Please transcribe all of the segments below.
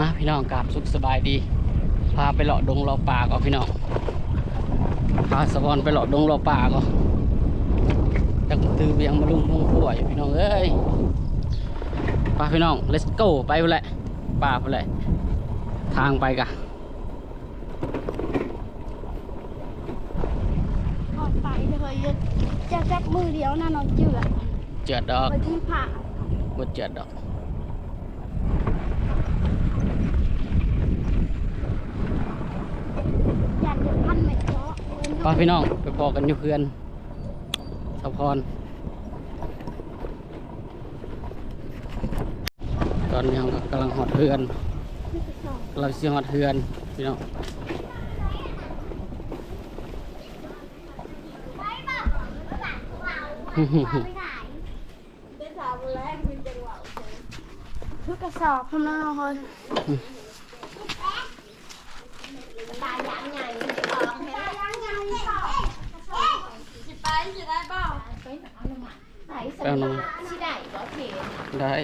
มาพี่น้องกราบสุขสบายดี พาไปเลาะดงเลาะป่าก่อนพี่น้องพาสะบอนไปเลาะดงเลาะป่าก่อนจักตือเบียงมาลุงพงขั่วอยู่พี่น้องเอ้ยไปพี่น้อง let's go ไปไปแหละป่าไปแหละทางไปกะถอดไปเลยจะจับมือเดียวนะน้องเจือเจือดดอกไปที่ผ่าบ่เจือดดอก อยากจะพันไม่เพราะไปพี่น้องไปพอกันอยู่เพื่อนสะพรตอนนี้เราก็กำลังหอดเพื่อนกำลังสิหอดเพื่อนพี่น้องเป็นสาวแรกเป็นจังหวะทุกกระสอบพน้องคนตายยังไงตายยังไง สิไปสิได้เปล่าไปเอาลงมาไหนสิเอาลงสิได้ก็เขนได้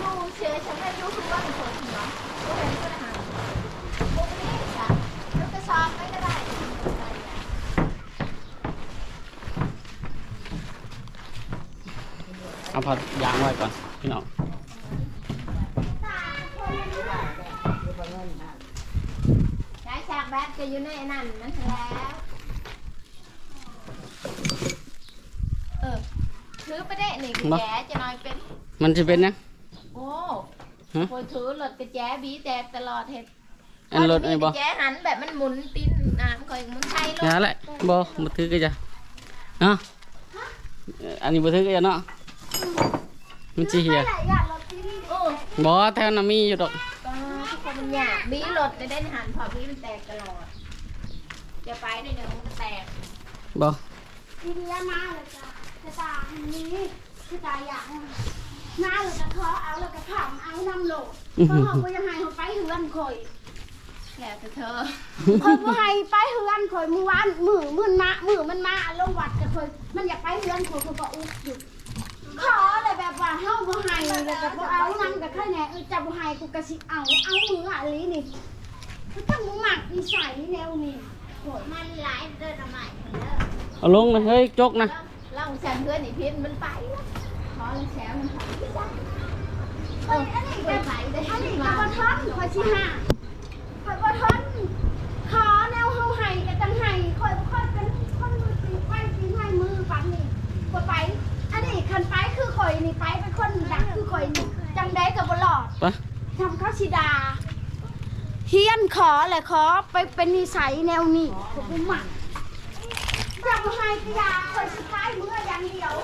ยูเชื่อฉันไม่รู้คือว่าเป็นคนเนาะก็เป็นเพื่อนหาพวกนี้จ้ะทุกกระสอบไม่ก็ได้เอาผัดยางไว้ก่อนพี่น้อง ได้ฉาก แบบจะอยู่ในนั่นนั่นแล้ว เออถือไปได้หนึ่งกระแจจะน้อยเป็น มันจะเป็นนะ โอ้ฮะ โอยถือรถกระแจบีแต่ตลอดเห็ดอันรถไอ้บ่กระแจหันแบบมันหมุนตีนน้ำคอยหมุนไทยรถอย่าแหละบ่มาถือก็จะเนาะเอ่ออันนี้บ่ถือก็จะเนาะมันสิเหียโอ้บ่แถวน่ะมีอยู่ดอกก็ทุกคน มันอยากบีรถจะได้หันพอบีมันแตกตลอดจะไปในหนึ่งมันก็แตกบ่ทีนี้มาเลยจ้ะจะตาอันนี้จะตาอย่างมาเลยจะขอเอาเลยจะถามเอานำโหลดเพราะเขาก็ยังให้เขาไปเฮือนคอยแล้วแต่เธอคอยบ่ให้ไปเฮือนคอยมือวานมือมือมามือมันมาลงวัดจะคอยมันอยากไปเฮือนคอยเขาก็อุกอยู่ ขอเลยแบบว่าเฮาบ่ให้เลยก็บ่เอานำกับแค่ไหนเออจะบ่ให้กูก็สิเอา เอามืออะไรนี่คือถ้ามึงหมักนิสัยแนวนี้โหยมันหลายเดินใหม่เด้อเอาลงนะเฮ้ยจกนะเล่าแซมเพื่อนอีพิษมันไปแล้วขอแซมมันไปไม่ได้เอ้ยอันนี้ไปก็ไปได้อันนี้ก็มาบ่ทนคอยสิหาคอยบ่ทนขอแนวเฮาให้ก็จังให้คอยบ่ค่อยเป็นคนมือตีไปตีให้มือปันนี่ก็ไปอั นนี้คันไปคือข่อยนี่ไปเป็นคนดังคือข่อยนี่จังได้ก็บ่รอดไปทำข้าวชิดาเฮียนขอแหละขอไปเป็นนิสัยแนวนี้ผมบ่มักจะบ่ให้กระยาคอยสุดท้ายมืออย่างเดียว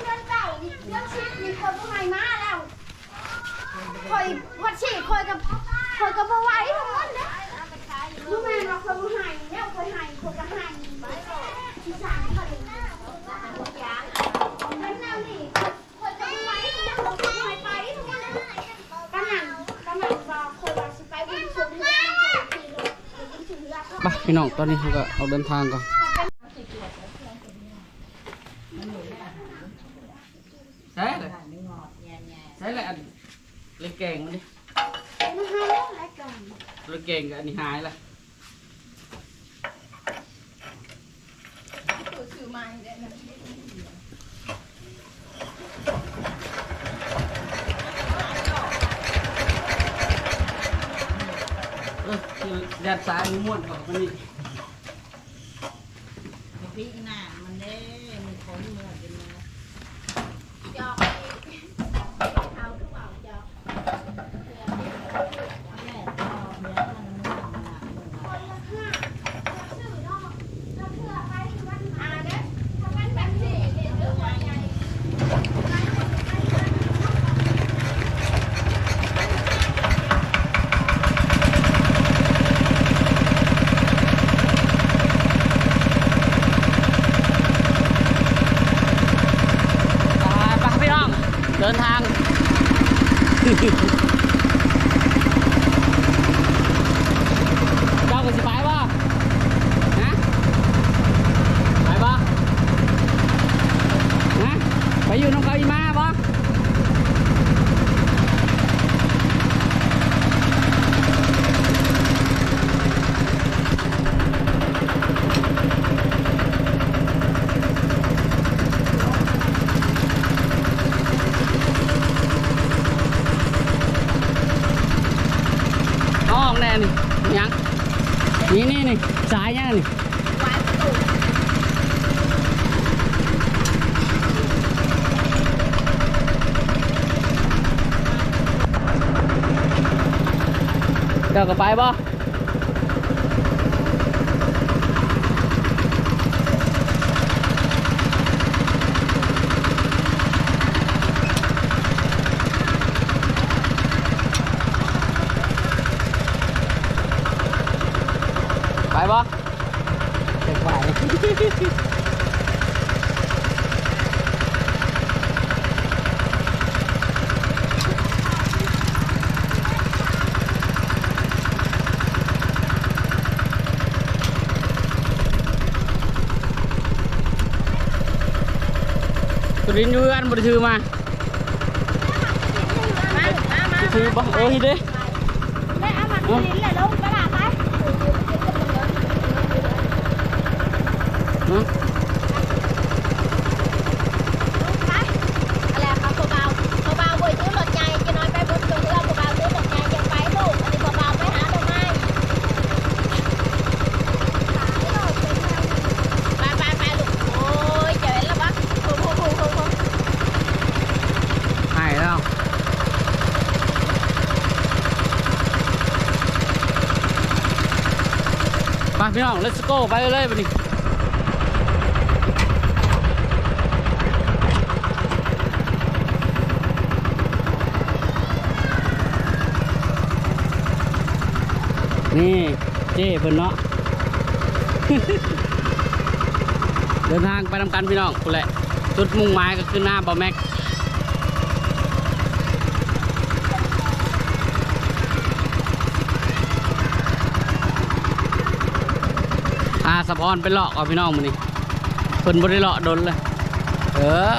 เดือนเก่าเดือนชิดมีคนบ่ให้มาแล้วคอยวัดชีคอยกับคอยกับบ่ไหวทั้งหมดเด้บ่แม่นว่าคอยบ่ให้แล้วคอยให้คอยก็ให้ที่สั่งเขาเลยเป็นแนวนี้คอยกับบ่ไหวทั้งหมดคอยบ่ให้ไปทั้งหมดเลย กำลังกำลังรอคนว่าสิไปบุญสุนทรขี่รถไปบุญสุนทรก็ ไป พี่น้องตอนนี้เขาก็เอาเดินทางก่อนใช่เลยใช่เลยอันเล่นเก่งมาดิมาหาแล้วอะไรกันเลยแก่งกับอันนี้หายละซื้อมาได้นะเออ แดดสายมันม่วนกว่ามันนี่ พี่น้า องแดงนี่ยังนี่นี่นี่สายยังนี่เดี๋ยวก็ไปบ่ รินทร์อยู่กันบริถือมามามามาถือบ่เออฮิเด้ได้เอามากินเลยลูกกระดาษไป ฮะ ไปอะไรครับเบาๆเบาๆบ่อยซื้อรถใหญ่จะน้อยไปบุญตรงเรือเบาๆซื้อรถใหญ่จะไปลูกอันนี้เบาๆไปหาดอกไม้ไปไปไปลูกโอ้ยเจ๋งแล้วปะโอ้โหโอ้โหโอ้โห หายแล้ว ไปพี่น้อง let's go ไปเลยบัดนี้นี่เจ้เพิ่นเนาะ เดินทางไปทำกันพี่น้องกูแหละจุดมุ่งหมายก็คือหน้าบอแม็ก สะพอนไปเลาะเอาพี่น้องมันนี่เพิ่นบ่ได้เลาะดนเลย เออ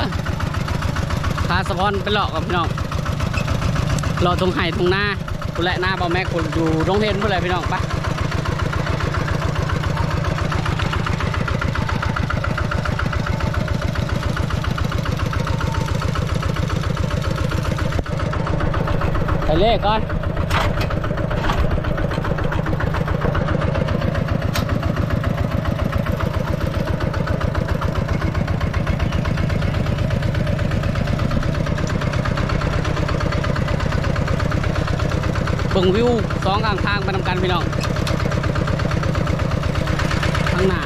พาสะพอนไปเลาะกับพี่น้องเลาะตรงไห่ตรงหน้ากูและหน้าบอแม็กกูอยู่โรงเรียนผู้ใดพี่น้องปะไปเลขก่อน เบิ่งวิวสองข้างทางไปนำกันพี่น้องข้างหน้า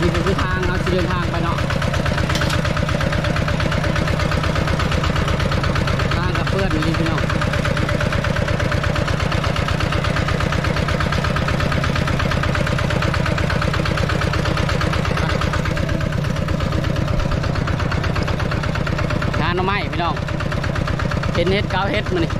นี่ก็คือทางเอาสิเดินทางไปเนาะทางกับเพื่อนนี่พี่น้องงานหน้ำไม้พี่น้อง เห็นเฮ็ดกาวเฮ็ดมานี่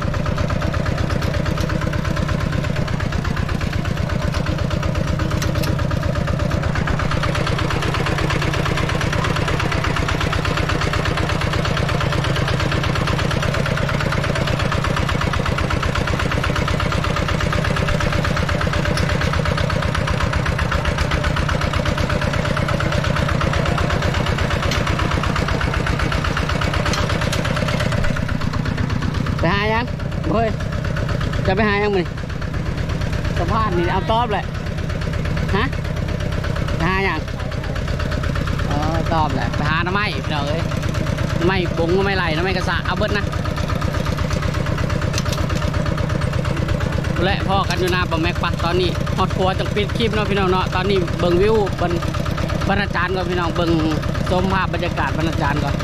ไปหายังเฮ้ย จะไปหายังมึงสะพานนี่เอาตอบเลย ฮะไปหาอยังเออตอบเลยไปหาน้ำไม้พี่น้องเอ้ยน้ำไม้บงหน้ำไม้ไหลน้ำไม้กระสะเอาเบิดนะและพ่อกันอยู่หน้าบอมแม็กปะตอนนี้ฮอดครัวจังปิดคลิปเนาะพี่น้องเนาะตอนนี้เบิ่งวิวบนบรรณาจารย์ก่อนพี่น้องเบิ่งชมภาพบรรยากาศบรรณาจารย์ก่อน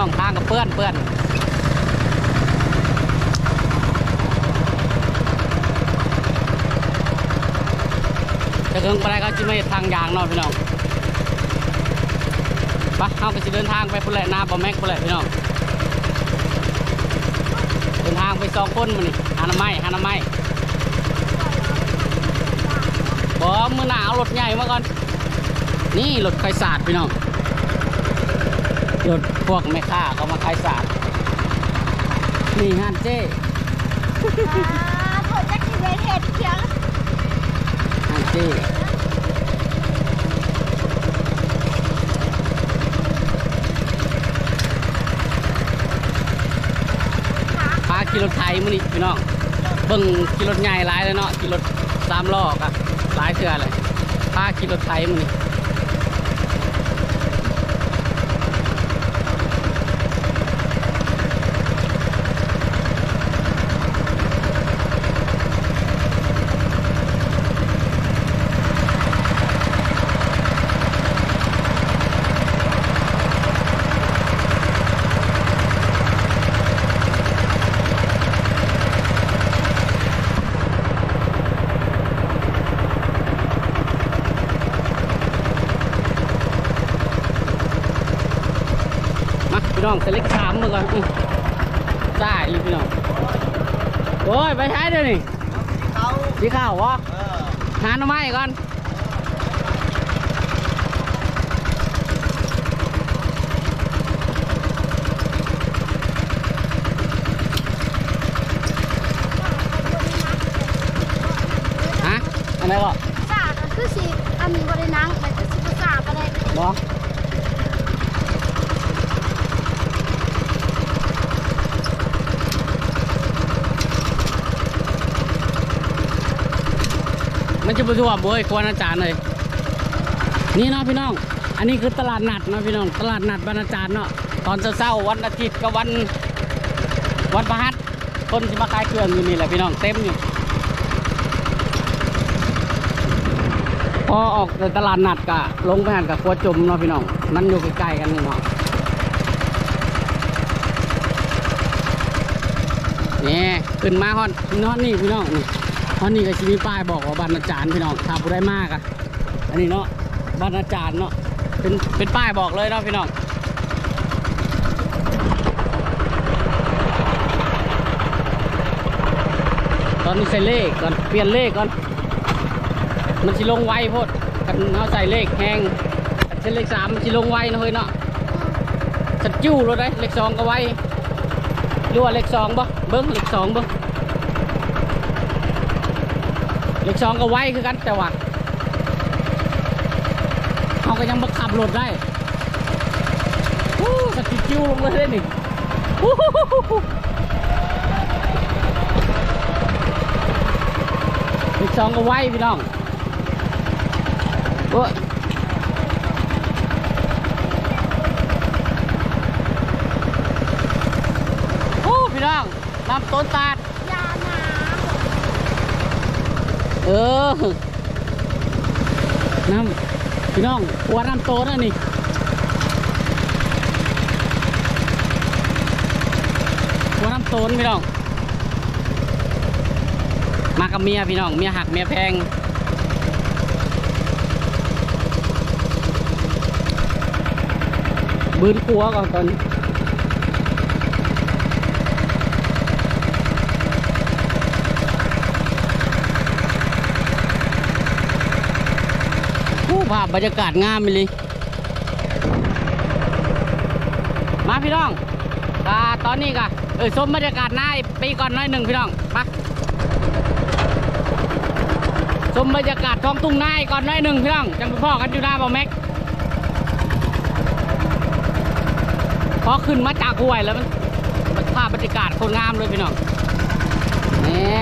น้องทางกับเพื่อนเพื่อนจะเคิงไปได้ก็จะไม่ทางยางเนาะพี่น้องปะเอาไปสิเดินทางไปพุ่นแหละนาบอแม็กพุ่นแหละพี่น้องเดินทางไปสองคนมานี่หาน้ำไม้หาน้ำไม้บอมือหนาเอารถใหญ่มาก่อน นี่รถไฟศาสพี่น้อง พวกแม่ค้าเขามาขายสาดนี่งานเจ้อ่าเธอจะกินเลยเห็ดเชียงงานเจ้พาขี่รถไทยมื้อนี้พี่น้องเบิ่งขี่รถใหญ่หลายเลยเนาะขี่รถสามล้อก็หลายเทื่อเลยพาขี่รถไทยมื้อนี้ พี่น้องเซเล็กสามมาก่อนอื้อได้เลยพี่น้องโอ้ยไปใช้เดี๋ยวนี้เขาสีข้าววะเออหาหน่อไม้ก่อนฮะอะไรก็ สาก็คือสิอันนี้บ่ได้นังแต่คือสิบ่สาก็ได้ บอมัน จะไปทั่วบ่อยควรอาจารย์เลยนี่เนาะพี่น้อง อันนี้คือตลาดนัดเนาะพี่น้อง ตลาดนัดบรรณาจารย์เนาะ ตอนเช้าๆวันอาทิตย์กับวันวันพฤหัสคนที่มาขายเครื่องอยู่นี่แหละพี่น้องเต็มอยู่ พอออกจากตลาดนัดกะลงไปหันกับครัวจมเนาะพี่น้อง มันอยู่ใกล้ๆกันนี่เนาะนี่ขึ้นมาฮอดนอนนี่พี่น้องนี่ อดนี่ก็ชิมีป้ายบอกว่าบ้านอาจารย์พี่น้องถ้าผู้ได้มากอะอันนี้เนาะบ้านอาจารย์เนาะเป็นเป็นป้ายบอกเลยเนาะพี่น้องตอนนี้ใส่เลขก่อนเปลี่ยนเลขก่อน มันสิลงไวโพดกันเอาใส่เลขแหงเส้นเลขสามมันสิลงไวนะเฮ้ยเนาะสัดจิ้วรถได้เลขสองก็ไวรือว่าเลขสองบ่เบิ้งเลขสองเบิ้ง เลขสองก็ไวคือกันแต่ว่าเขาก็ยังบังคับรถได้วู้สัดจิ้วลงเลยเด้นี่วู้ฮู้ฮู้ฮู้เลขสองก็ไวพี่น้องโอ้ยโอ้พี่น้องน้ำต้นตาด ยานา เออ น้ำพี่น้องหัวน้ำโตนั่นนี่หัวน้ำโตนพี่น้อง มากับเมียพี่น้อง เมียหักเมียแพงบืนปัวก่อนตอนนี้ ภาพบรรยากาศงามเลย มาพี่น้องกาตอนนี้กะเออชมบรรยากาศหน้าปีก่อนหน้อยหนึ่งพี่น้องมาชมบรรยากาศท้องทุ่งนาก่อนหน้อยหนึ่งพี่น้องจังพ่อกันอยู่หน้าบ่อแม็กพอขึ้นมาจากห้วยแล้วมันมันภาพบรรยากาศคนงามเลยพี่น้องนี่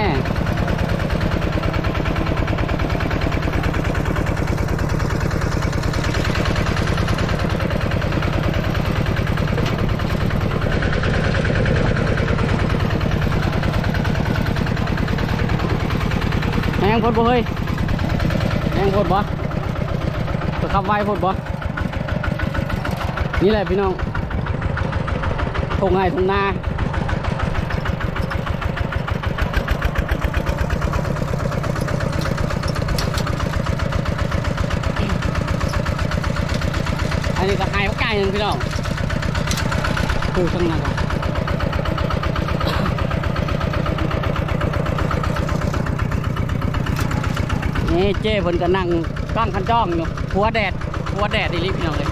แหงพดบ่เฮ้ยแหงพดบ่ตัวขับไวพดบ่นี่แหละพี่น้องทงไงทงนาอันนี้ก็ไฮว่าไก่หนึ่งพี่น้องดูข้างหน้าก่อน นี่เจ้เพิ่นก็นั่งตั้งคันจ้องอยู่หัวแดดหัวแดดอีลิพี่น้องเลย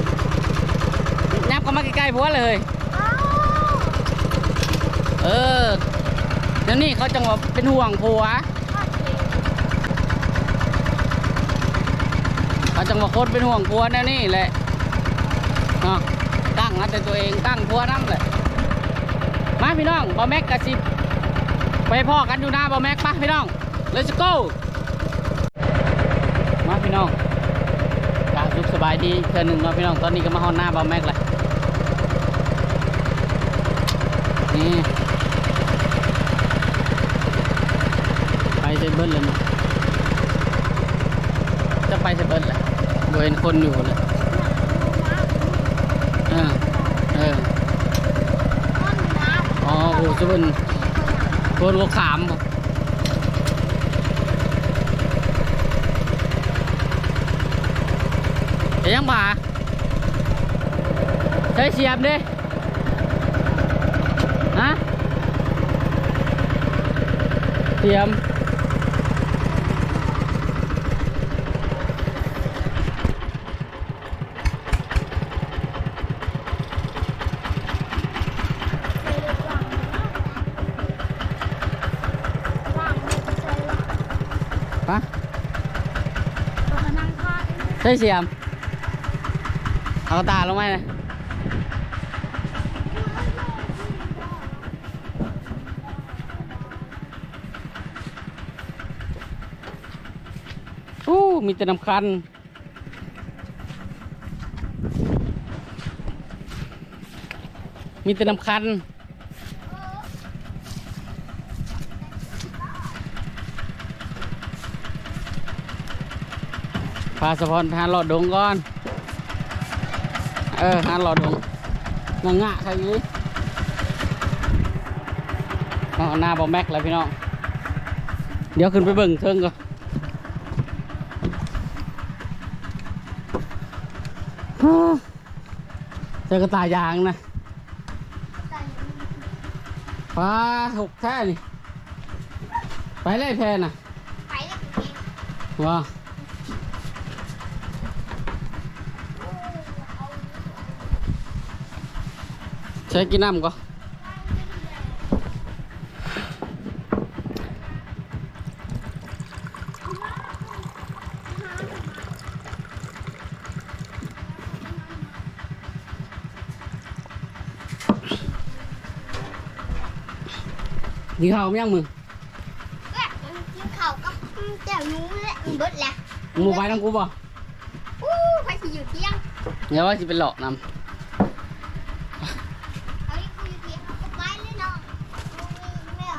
ยับก็มาใกล้ๆผัวเลย เอ้าเอแล้วนี่เขาจังหว่าเป็นห่วงผัวเขาจังหว่าคนเป็นห่วงผัวแน่นี่แหละอะตั้งนะแต่ตัวเองตั้งผัวนั่นแหละมาพี่น้องบอแม็กกะสิบไปพ่อกันอยู่หน้าบอแม็กปะพี่น้อง let's go มาพี่น้องกาสุขส บายดีเทือหนึ่งเนาะพี่น้องตอนนี้ก็มาฮอนหน้าบอแม็กเลยนี่ไปเซเบิลเลยเนาะจะไปเซเบิลแหละบเห็นคนอยู่เลยเออเออต้นน้ำอ๋อโอ้จะเป็นโคนหัวขามบ่เดี๋ ยวยังบ่าใช้เสียบดิฮะ เอาตาลงไหมนะอู้มีแต่น้ำคันมีแต่น้ำคันพาสะพอนพาหลอดดงก่อน เออหาหลอดดงงงะใครยี่เอาหน้าบอแม็กแล้วพี่น้อง เดี๋ยวขึ้นไปเบิ่งเทิงก่อนฮู้เจอกระต่ายยางนะปลาหกแท่นี่ ไปเลยแพน่ะไปเลยคุณเองว้า ช้กินน้ำก็ดีข้าวมั้ยังมึงแกะกินข้าวกับแจ่วนู้นแหละเบิดแหละมึงบ่ไปน้ำกูบ่อู้ไปสิอยู่เที่ยงเดี๋ยวว่าจะเป็นหลอกนเอาอีกคุยอยู่เที่ยงเอาก็ไปเลยเนาะไม่เอา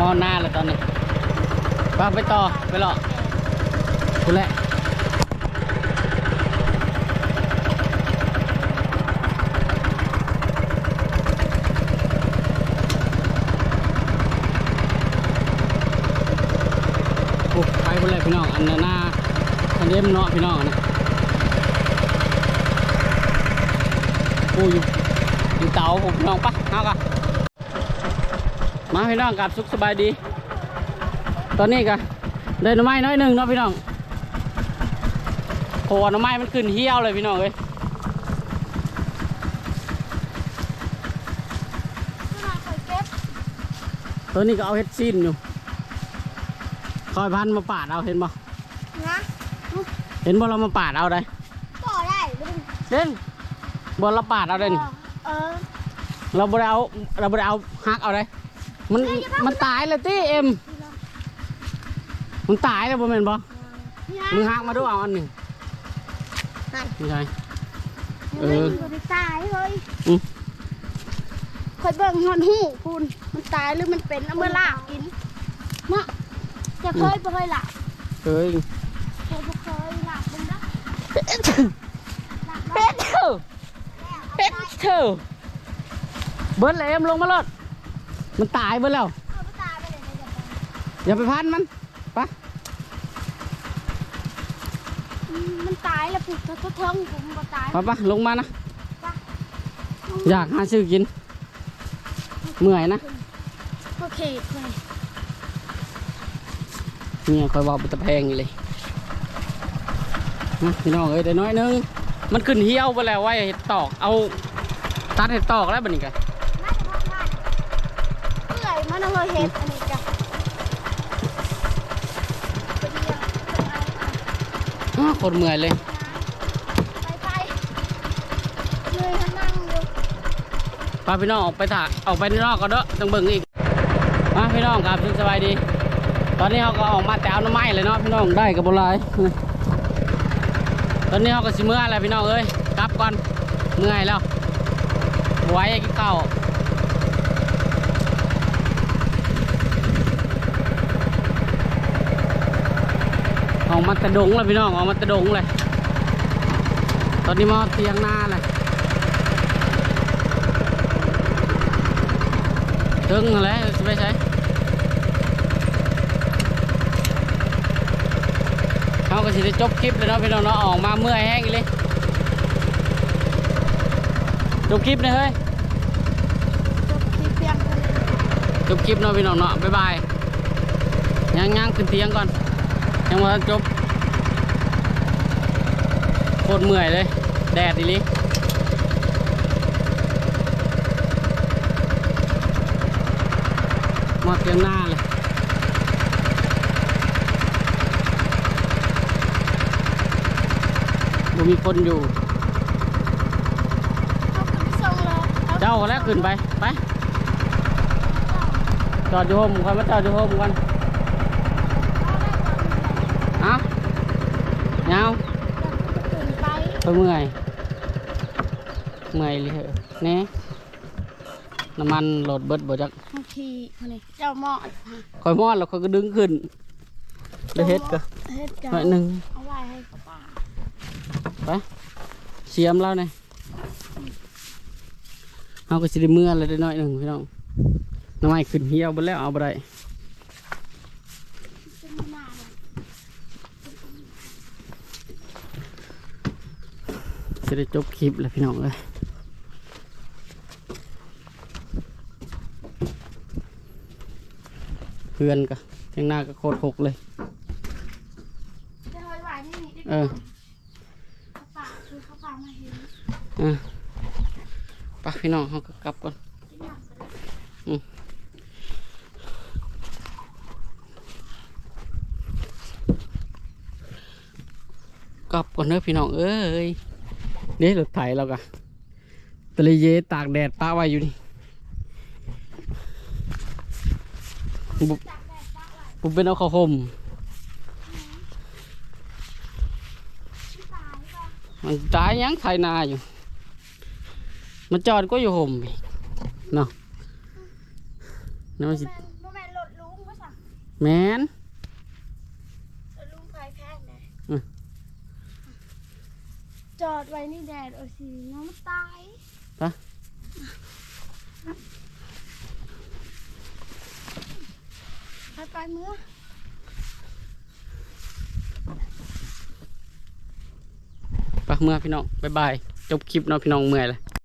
มอหน้าแล้วตอนนี้ไปไปต่อ ไปหรอคุณแหละไปคุณแหละพี่น้อง อันนั้นหน้าอันเล่มเนาะพี่น้องนะโอ้อยู่อยู่เตาผมพี่น้องปะเอากะ มาพี่น้องกับสุขสบายดี ตอนนี้ก็เดินหน่อไม้น้อยหนึ่งเนาะพี่น้องโผล่หน่อไม้มันขึ้นเหี้ยวเลยพี่น้องเอ้ยขนาดคอยเก็บตัวนี้ก็เอาเฮ็ดซีนอยู่คอยพันมาปาดเอาเห็นบ่นะเห็นบ่เรามาปาดเอาได้ต่อได้เบิ่งเด่นบ่เราปาดเอาได้นี่เออเราบ่ได้เอาเราบ่ได้เอาหักเอาได้ มันมันตายเลยติเอ็ม มันตายแล้วบ่แม่นบ่นี่มึงนะหักมาดูเอาอันหนึ่งนั่นไม่ใช่เอเอออมันตายเลยอืมคอยเบิ่งหอนหูคุณมันตายหรือมันเป็นเอามื่อลากกินเนาะจะเคยบ่เคยหลับเฮ้ยเคยบ่เคยหลับเป็นนะเป็ดหลับเป็ดเด้อแล้วเอาเอ็กเธอเบิร์ดเลยเอ็มลงมาเลย มันตายเบิร์ดแล้วเอาไปตายไปเลยนะเดี๋ยวอย่าไปพันมันไปะอืมมันตายแล้วปุ๊บถ้าเทิงผมบ่ตายปะปะลงมานะอยากหาซื้อกินเมื่อยนะโอเคไปเนี่ยคอยบอกเป็นตะแพงอยู่เลยนะพี่น้องเอ้ยได้น้อยนึงมันขึ้นเหี่ยวไปแล้วไว้เห็ดตอกเอาตัดเห็ดตอกแล้วบัดนี้กัน น่าจะทำได้เปื่อยมัน เอาเลยเห็ดอันนี้จ้ะไปเดียวไปเอาอะอ้าวคนเมื่อยเลยไปไปเลยเขานั่งอยู่พาพี่น้องออกไปถ่าออกไปนอกก็เด้อต้องเบิ่งอีกมาพี่น้องครับสบายดี ตอนนี้เขาก็ออกมาแต่เอาหน้ำไม้เลยเนาะพี่น้องได้กับโบราณตอนนี้เขาก็สิเมื่อยแล้วพี่น้องเอ้ยกลับก่อนเมื่อยแล้วไหว้กินข้าว ออกมาแตะดงเลยพี่น้องออกมาแตะดงเลย ตอนนี้มาเตียงหน้าเลยถึงแล้วจะไปใช้เขาก็สิได้จบคลิปเลยเนาะพี่น้องเนาะออกมาเมื่อยแห้งอีเลยจบคลิปเลยเฮ้ยจบคลิปเพียงเท่านี้จบคลิปเนาะพี่น้องเนาะบ๊ายบายยังยังขึ้นเตียงก่อน ยังมาจบโคตรเมื่อยเลย แดดอีหลิมาเตียงหน้าเลยบ่มีคนอยู่เขาขึ้นไปส่งเลยอเจ้าก็แล้วขึ้นไป ไป จอดอยู่โฮมก่อนมาจอดอยู่โฮมก่อนเอาเงา ขึ้ นไปไปเมื่อยเมื่อยเลยเหอะแน่น้ำมันโหลดเบิดบ่จักบางทีคนนี้เจ้าหม้อคอยมอดแล้วคอยก็ดึงขึ้นเลยเฮ็ดก็เฮ็ดกันหน่อยหนึ่งเอาไว้ให้ป้าไปเสียมแล้วเนี่ยเอาก็สิได้เมื่อเลยได้หน่อยหนึ่งพี่น้องน้ำไม้ขึ้นเหี่ยวไปแล้วเอาไปได้ จะมีหน้าเลย จะ ได้จบคลิปแล้วพี่น้องเลยเพื่อนก็เทียงหน้าก็โคตรหกเลย จะเอาไว้นี่นี่ดิเออเขาป่าคือเขาป่ามาเห็นอะไปพี่น้องเขาก็กลับก่อน ที่หนังไปเลยกลับก่อนเนอะพี่น้องเอ้ย เด้รถไถเรากะตะเลยเยตากแดดป้าไว้อยู่นี่บุบบุบเป็นเอาข้าวห่มที่ตายก็มันตายยังไถนาอยู่ มันจอดก็อยู่ห่มอีกเนาะนั่นมันสิแม่นบ่แม่นรถลุงว่าสั่ง แมน รถลุงไฟแพงนะ อืม จอดไว้นี่แดดโอ้ยสิน้องมันตายไปไปไปเมื่อไปเมื่อพี่น้องบ๊ายบาย จบคลิปเนาะพี่น้องเมื่อยเลย